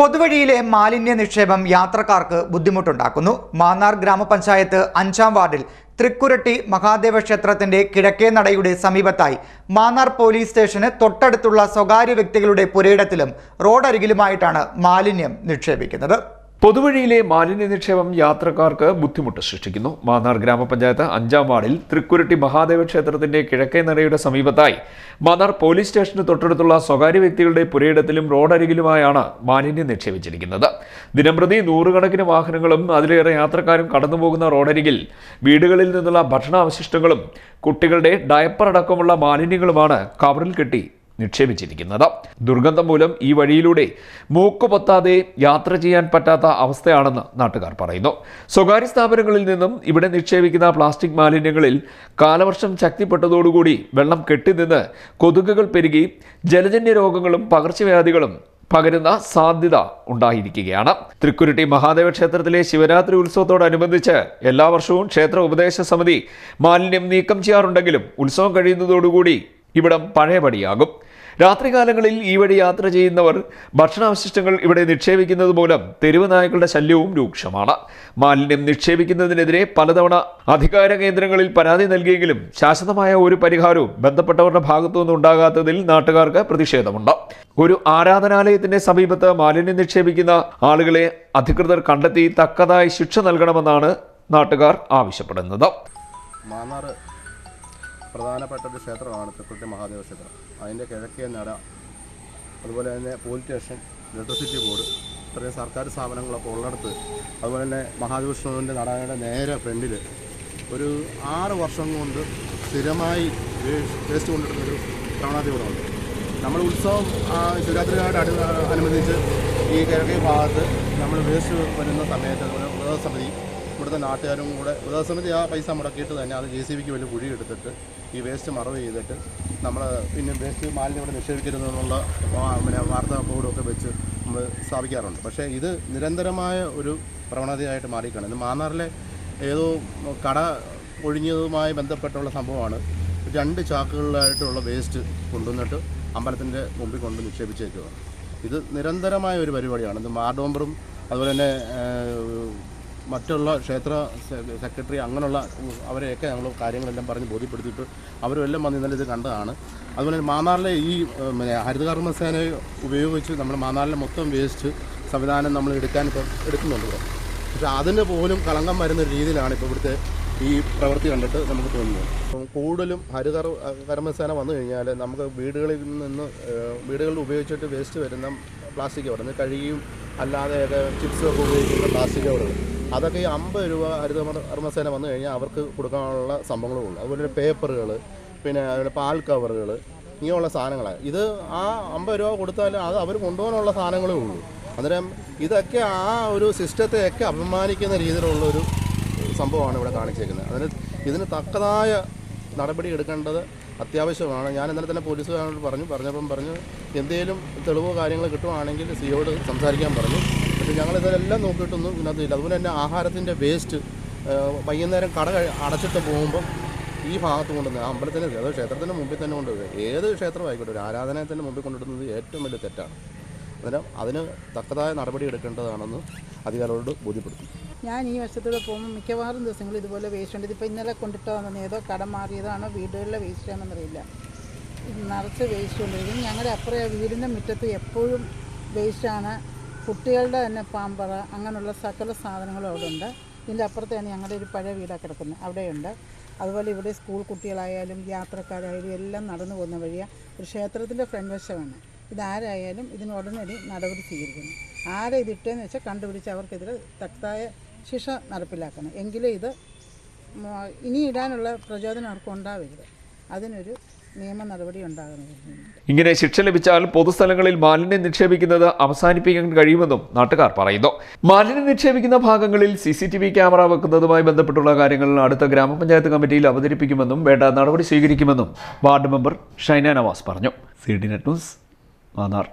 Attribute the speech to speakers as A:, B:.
A: പൊതുവഴിയിലെ മാലിന്യ നിക്ഷേപം യാത്രക്കാർക്ക് ബുദ്ധിമുട്ടുണ്ടാക്കുന്നു. മാന്നാർ ഗ്രാമപഞ്ചായത്ത് അഞ്ചാം വാർഡിൽ തൃക്കുരട്ടി മഹാദേവ ക്ഷേത്രത്തിന്റെ കിഴക്കേ നടയുടെ സമീപത്തായി മാന്നാർ പോലീസ് സ്റ്റേഷന് തൊട്ടടുത്തുള്ള സ്വകാര്യ വ്യക്തികളുടെ പുരയിടത്തിലും റോഡരികിലുമായിട്ടാണ് മാലിന്യം നിക്ഷേപിക്കുന്നത്.
B: പൊതുവഴിയിലെ മാലിന്യ നിക്ഷേപം യാത്രക്കാർക്ക് ബുദ്ധിമുട്ട് സൃഷ്ടിക്കുന്നു. മാന്നാർ ഗ്രാമപഞ്ചായത്ത് അഞ്ചാം വാർഡിൽ തൃക്കുരട്ടി മഹാദേവ ക്ഷേത്രത്തിന്റെ കിഴക്കേ നടയുടെ സമീപത്തായി മാന്നാർ പോലീസ് സ്റ്റേഷന് തൊട്ടടുത്തുള്ള സ്വകാര്യ വ്യക്തികളുടെ പുരയിടത്തിലും റോഡരികിലുമായാണ് മാലിന്യം നിക്ഷേപിച്ചിരിക്കുന്നത്. ദിനംപ്രതി നൂറുകണക്കിന് വാഹനങ്ങളും അതിലേറെ യാത്രക്കാരും കടന്നുപോകുന്ന റോഡരികിൽ വീടുകളിൽ നിന്നുള്ള ഭക്ഷണാവശിഷ്ടങ്ങളും കുട്ടികളുടെ ഡയപ്പർ അടക്കമുള്ള മാലിന്യങ്ങളുമാണ് കവറിൽ കെട്ടി നിക്ഷേപിച്ചിരിക്കുന്നത്. ദുർഗന്ധം മൂലം ഈ വഴിയിലൂടെ മൂക്കുപൊത്താതെ യാത്ര ചെയ്യാൻ പറ്റാത്ത അവസ്ഥയാണെന്ന് നാട്ടുകാർ പറയുന്നു. സ്വകാര്യ സ്ഥാപനങ്ങളിൽ നിന്നും ഇവിടെ നിക്ഷേപിക്കുന്ന പ്ലാസ്റ്റിക് മാലിന്യങ്ങളിൽ കാലവർഷം ശക്തിപ്പെട്ടതോടുകൂടി വെള്ളം കെട്ടിനിന്ന് കൊതുകുകൾ പെരുകി ജലജന്യ രോഗങ്ങളും പകർച്ചവ്യാധികളും പകരുന്ന സാധ്യത ഉണ്ടായിരിക്കുകയാണ്. തൃക്കുരുട്ടി മഹാദേവ ക്ഷേത്രത്തിലെ ശിവരാത്രി ഉത്സവത്തോടനുബന്ധിച്ച് എല്ലാ വർഷവും ക്ഷേത്ര ഉപദേശ സമിതി മാലിന്യം നീക്കം ചെയ്യാറുണ്ടെങ്കിലും ഉത്സവം കഴിയുന്നതോടുകൂടി ഇവിടം പഴയപടിയാകും. രാത്രികാലങ്ങളിൽ ഈ വഴി യാത്ര ചെയ്യുന്നവർ ഭക്ഷണാവശിഷ്ടങ്ങൾ ഇവിടെ നിക്ഷേപിക്കുന്നത് മൂലം തെരുവ് നായ്ക്കളുടെ ശല്യവും രൂക്ഷമാണ്. മാലിന്യം നിക്ഷേപിക്കുന്നതിനെതിരെ പലതവണ അധികാര കേന്ദ്രങ്ങളിൽ പരാതി നൽകിയെങ്കിലും ശാശ്വതമായ ഒരു പരിഹാരവും ബന്ധപ്പെട്ടവരുടെ ഭാഗത്തുനിന്ന് ഉണ്ടാകാത്തതിൽ നാട്ടുകാർക്ക് പ്രതിഷേധമുണ്ട്. ഒരു ആരാധനാലയത്തിന്റെ സമീപത്ത് മാലിന്യം നിക്ഷേപിക്കുന്ന ആളുകളെ അധികൃതർ കണ്ടെത്തി തക്കതായി ശിക്ഷ നൽകണമെന്നാണ് നാട്ടുകാർ ആവശ്യപ്പെടുന്നത്.
C: മാന്നാർ പ്രധാനപ്പെട്ട ഒരു ക്ഷേത്രമാണ് തൃക്കുട്ടി മഹാദേവ ക്ഷേത്രം. അതിന്റെ കിഴക്കേ നട അതുപോലെ തന്നെ പോലീസ് സ്റ്റേഷൻ ഇലക്ട്രിസിറ്റി ബോർഡ് ഇത്രയും സർക്കാർ സ്ഥാപനങ്ങളൊക്കെ ഉള്ളിടത്ത് അതുപോലെ തന്നെ മഹാദേവ മഹാദേവസ്വാമിന്റെ നടയുടെ നേരെ ഫ്രണ്ടിൽ ഒരു ആറ് വർഷം കൊണ്ട് സ്ഥിരമായി വേസ്റ്റ് കൊണ്ടിടുന്നൊരു പ്രവണത ഇവിടെ ഉണ്ട് നമ്മൾ ഉത്സവം ആ, ശിവരാത്രിയായിട്ട് അടു അനുബന്ധിച്ച് ഈ കിഴക്കേ ഭാഗത്ത് നമ്മൾ വേസ്റ്റ് വരുന്ന സമയത്ത് അതുപോലെ ഉപദേശസമിതി ഇവിടുത്തെ നാട്ടുകാരും കൂടെ ഉപദേശസമിതി ആ പൈസ മുടക്കിയിട്ട് തന്നെ അത് ജെ സി ബിക്ക് വലിയ കുഴി എടുത്തിട്ട് ഈ വേസ്റ്റ് മറവ് ചെയ്തിട്ട് നമ്മൾ പിന്നെ വേസ്റ്റ് മാലിന്യം ഇവിടെ നിക്ഷേപിക്കരുതെന്നുള്ള പിന്നെ വാർത്താ ബോർഡൊക്കെ വെച്ച് നമ്മൾ സ്ഥാപിക്കാറുണ്ട്. പക്ഷേ ഇത് നിരന്തരമായ ഒരു പ്രവണതയായിട്ട് മാറിക്കാണ്. ഇത് മാന്നാറിലെ ഏതോ കട ഒഴിഞ്ഞതുമായി ബന്ധപ്പെട്ടുള്ള സംഭവമാണ്. രണ്ട് ചാക്കുകളിലായിട്ടുള്ള വേസ്റ്റ് കൊണ്ടുവന്നിട്ട് അമ്പലത്തിന്റെ മുമ്പിൽ കൊണ്ട് നിക്ഷേപിച്ചേക്കുകയാണ് ഇത് നിരന്തരമായ ഒരു പരിപാടിയാണ്. ഇത് മാർഡോംബറും അതുപോലെ തന്നെ മറ്റുള്ള ക്ഷേത്ര സെക്രട്ടറി അങ്ങനെയുള്ള അവരെയൊക്കെ ഞങ്ങൾ കാര്യങ്ങളെല്ലാം പറഞ്ഞ് ബോധ്യപ്പെടുത്തിയിട്ട് അവരും എല്ലാം വന്ന് ഇന്നലെ ഇത് കണ്ടതാണ്. അതുപോലെ മാന്നാറിലെ ഈ ഹരിതകർമ്മസേനയെ ഉപയോഗിച്ച് നമ്മൾ മാന്നാറിലെ മൊത്തം വേസ്റ്റ് സംവിധാനം നമ്മൾ എടുക്കാൻ ഇപ്പോൾ എടുക്കുന്നുണ്ട് ഇവിടെ. പക്ഷെ അതിന് പോലും കളങ്കം വരുന്ന രീതിയിലാണ് ഇപ്പോൾ ഇവിടുത്തെ ഈ പ്രവൃത്തി കണ്ടിട്ട് നമുക്ക് തോന്നുന്നത്. അപ്പം കൂടുതലും ഹരിതർ കർമ്മസേന വന്നു കഴിഞ്ഞാൽ നമുക്ക് വീടുകളിൽ നിന്ന് വീടുകളിൽ ഉപയോഗിച്ചിട്ട് വേസ്റ്റ് വരുന്ന പ്ലാസ്റ്റിക് അവിടെ നിന്ന് കഴുകിയും അല്ലാതെ ചിപ്സ് ഒക്കെ ഉപയോഗിക്കുന്ന പ്ലാസ്റ്റിക് കവറുകൾ. അതൊക്കെ ഈ അമ്പത് രൂപ ഹരിത കർമ്മസേന വന്നു കഴിഞ്ഞാൽ അവർക്ക് കൊടുക്കാനുള്ള സംഭവങ്ങളും ഉള്ളു അതുപോലെ പേപ്പറുകൾ പിന്നെ അതുപോലെ പാൽ കവറുകൾ ഇങ്ങനെയുള്ള സാധനങ്ങളാണ് ഇത് ആ അമ്പത് രൂപ കൊടുത്താൽ അത് അവർ കൊണ്ടുപോകാനുള്ള സാധനങ്ങളേ ഉള്ളൂ. അന്നേരം ഇതൊക്കെ ആ ഒരു സിസ്റ്റത്തെയൊക്കെ അഭിമാനിക്കുന്ന രീതിയിലുള്ള ഒരു സംഭവമാണ് ഇവിടെ കാണിച്ചേക്കുന്നത്. അതിന് ഇതിന് തക്കതായ നടപടി എടുക്കേണ്ടത് അത്യാവശ്യമാണ്. ഞാൻ ഇന്നലെ തന്നെ പോലീസുകാരോട് പറഞ്ഞു പറഞ്ഞപ്പം പറഞ്ഞു എന്തെങ്കിലും തെളിവോ കാര്യങ്ങൾ കിട്ടുവാണെങ്കിൽ സിയോട് സംസാരിക്കാൻ പറഞ്ഞു. ഞങ്ങൾ ഇതെല്ലാം നോക്കിയിട്ടൊന്നും ഇതിനകത്ത് ഇല്ല അതുപോലെ തന്നെ ആഹാരത്തിന്റെ വേസ്റ്റ് വൈകുന്നേരം കട അടച്ചിട്ട് പോകുമ്പം ഈ ഭാഗത്ത് കൊണ്ടുവന്ന് അമ്പലത്തിന് അത് ക്ഷേത്രത്തിന്റെ മുമ്പിൽ തന്നെ കൊണ്ടുവരിക. ഏത് ക്ഷേത്രമായിക്കോട്ടെ ഒരു ആരാധനത്തിന്റെ മുമ്പിൽ കൊണ്ടുവരുന്നത് ഏറ്റവും വലിയ തെറ്റാണ്. അന്നേരം അതിന് തക്കതായ നടപടി എടുക്കേണ്ടതാണെന്ന് അധികാരികളോട് ബോധ്യപ്പെടുത്തി
D: ഞാൻ ഈ വർഷത്തോടെ പോകുമ്പോൾ മിക്കവാറും ദിവസങ്ങൾ ഇതുപോലെ വേസ്റ്റ് ഉണ്ട്. ഇതിപ്പോൾ ഇന്നലെ കൊണ്ടിട്ടതാണെന്ന് ഏതോ കട മാറിയതാണോ വീടുകളിലെ വേസ്റ്റ് ആണെന്നറിയില്ല നിറച്ച് വേസ്റ്റ് കൊണ്ടിരിക്കും ഞങ്ങളുടെ അപ്പുറം വീടിന്റെ മുറ്റത്ത് എപ്പോഴും വേസ്റ്റാണ്. കുട്ടികളുടെ തന്നെ പാമ്പറ അങ്ങനെയുള്ള സകല സാധനങ്ങളും അവിടെ ഉണ്ട് ഇതിന്റെ അപ്പുറത്ത് തന്നെ ഞങ്ങളുടെ ഒരു പഴയ വീടാണ് കിടക്കുന്നത്. അവിടെയുണ്ട്. അതുപോലെ ഇവിടെ സ്കൂൾ കുട്ടികളായാലും യാത്രക്കാരായാലും എല്ലാം നടന്നു പോകുന്ന വഴിയാണ് ഒരു ക്ഷേത്രത്തിന്റെ ഫ്രണ്ട് വശമാണ്. ഇതാരായാലും ഇതിന് ഉടനടി നടപടി സ്വീകരിക്കണം ആരെ ഇതിട്ടെന്ന് വെച്ചാൽ കണ്ടുപിടിച്ച് അവർക്കെതിരെ തക്തായ ശിക്ഷ നടപ്പിലാക്കണം. എങ്കിലേ ഇത് ഇനി ഇടാനുള്ള പ്രചോദനം അവർക്ക് ഉണ്ടാവരുത്. അതിനൊരു
B: ഇങ്ങനെ ശിക്ഷ ലഭിച്ചാൽ പൊതുസ്ഥലങ്ങളിൽ മാലിന്യം നിക്ഷേപിക്കുന്നത് അവസാനിപ്പിക്കാൻ കഴിയുമെന്നും നാട്ടുകാർ പറയുന്നു. മാലിന്യം നിക്ഷേപിക്കുന്ന ഭാഗങ്ങളിൽ C C T V camera വെക്കുന്നതുമായി ബന്ധപ്പെട്ടുള്ള കാര്യങ്ങൾ അടുത്ത ഗ്രാമപഞ്ചായത്ത് കമ്മിറ്റിയിൽ അവതരിപ്പിക്കുമെന്നും വേണ്ട നടപടി സ്വീകരിക്കുമെന്നും വാർഡ് മെമ്പർ ഷൈന നവാസ് പറഞ്ഞു. C D net news Mannar.